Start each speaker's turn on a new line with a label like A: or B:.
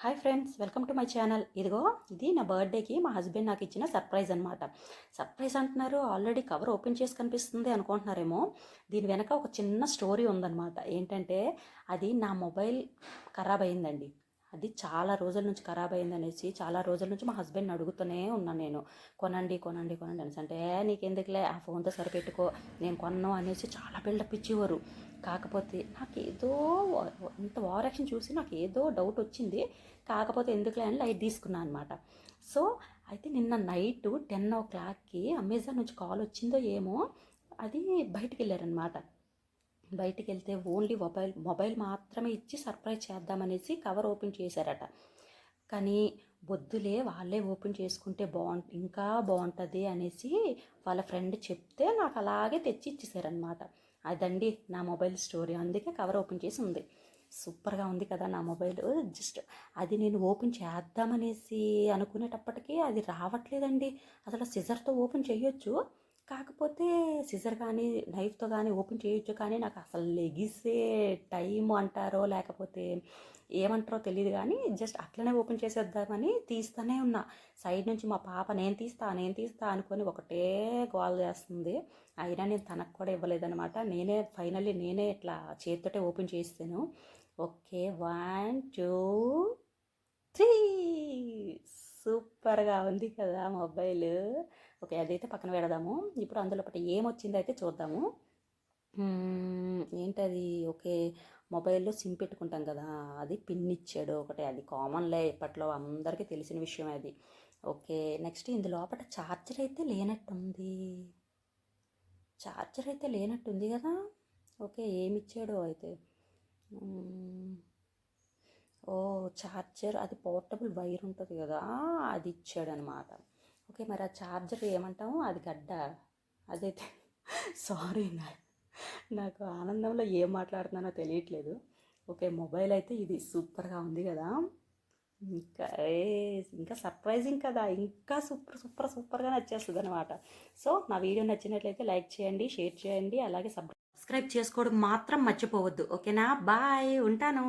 A: Hi friends welcome to my channel. ఇదిగో ఇది నా బర్త్డేకి మా హస్బెండ్ నాకు ఇచ్చిన సర్ప్రైజ్ అనమాట సర్ప్రైజ్ అంటున్నారు ఆల్రెడీ కవర్ ఓపెన్ చేసి కనిపిస్తుంది అనుకుంటున్నారేమో. దీని వెనక ఒక చిన్న స్టోరీ ఉందన్నమాట. ఏంటంటే అది నా మొబైల్ ఖరాబ్ అయిందండి. అది చాలా రోజుల నుంచి ఖరాబ్ అయిందనేసి చాలా రోజుల నుంచి మా హస్బెండ్ని అడుగుతూనే ఉన్నాను నేను. కొనండి కొనండి కొనండి అనేసి. అంటే నీకు నీకెందుకులే? ఆ ఫోన్తో సరిపెట్టుకో. నేను కొన్నాను అనేసి చాలా బిల్డప్ ఇచ్చేవారు. కాకపోతే నాకు ఏదో ఇంత ఓవరాక్షన్ చూసి నాకు ఏదో డౌట్ వచ్చింది. కాకపోతే ఎందుకులే అని లైట్ తీసుకున్నాను అనమాట సో అయితే నిన్న నైట్ టెన్ ఓ క్లాక్కి అమెజాన్ నుంచి కాల్ వచ్చిందో ఏమో అది బయటికి వెళ్ళారనమాట బయటికి వెళ్తే ఓన్లీ మొబైల్ మొబైల్ మాత్రమే ఇచ్చి సర్ప్రైజ్ చేద్దామనేసి కవర్ ఓపెన్ చేశారట. కానీ వద్దులే వాళ్ళే ఓపెన్ చేసుకుంటే బాగుంటు ఇంకా బాగుంటుంది అనేసి వాళ్ళ ఫ్రెండ్ చెప్తే నాకు అలాగే తెచ్చి ఇచ్చేసారనమాట అదండి నా మొబైల్ స్టోరీ అందుకే కవర్ ఓపెన్ చేసి ఉంది. సూపర్గా ఉంది కదా నా మొబైల్. జస్ట్ అది నేను ఓపెన్ చేద్దామనేసి అనుకునేటప్పటికీ అది రావట్లేదండి. అసలు సిజర్తో ఓపెన్ చేయొచ్చు. కాకపోతే సిజర్ కానీ నైఫ్తో కానీ ఓపెన్ చేయొచ్చు కానీ నాకు అసలు లెగిసే టైం అంటారో లేకపోతే ఏమంటారో తెలియదు కానీ జస్ట్ అట్లనే ఓపెన్ చేసేద్దామని తీస్తూనే ఉన్నా. సైడ్ నుంచి మా పాప నేను తీస్తా నేను తీస్తా అనుకొని ఒకటే గోల్ చేస్తుంది. అయినా నేను తనకు కూడా ఇవ్వలేదనమాట నేనే ఫైనల్లీ నేనే ఇట్లా చేతితోటే ఓపెన్ చేస్తాను ఓకే వన్ టూ త్రీ. సూపర్గా ఉంది కదా మొబైల్. ఓకే అదైతే పక్కన పెడదాము. ఇప్పుడు అందులో ఒకటి ఏమొచ్చిందో అయితే చూద్దాము ఏంటది? ఓకే మొబైల్లో సిమ్ పెట్టుకుంటాం కదా అది పిన్ ఇచ్చాడు ఒకటి అది కామన్లే ఇప్పట్లో అందరికీ తెలిసిన విషయం అది. ఓకే నెక్స్ట్ ఇందు లోపల ఛార్జర్ అయితే లేనట్టుంది. ఛార్జర్ అయితే లేనట్టుంది కదా. ఓకే ఏమి ఇచ్చాడో అయితే ఓ ఛార్జర్ అది పోర్టబుల్ వైర్ ఉంటుంది కదా! అది ఇచ్చాడనమాట. ఓకే మరి ఆ ఛార్జర్ ఏమంటాము అది గడ్డ. అదైతే సారీ నా నాకు ఆనందంలో ఏం మాట్లాడుతున్నానో తెలియట్లేదు. ఓకే మొబైల్ అయితే ఇది సూపర్గా ఉంది కదా! ఇంకా ఏ ఇంకా సర్ప్రైజింగ్ కదా! ఇంకా సూపర్ సూపర్ సూపర్గా నచ్చేస్తుంది అనమాట సో నా వీడియో నచ్చినట్లయితే లైక్ చేయండి షేర్ చేయండి అలాగే సబ్స్క్రైబ్ చేసుకోవడం మాత్రం మర్చిపోవద్దు. ఓకేనా? బాయ్ ఉంటాను.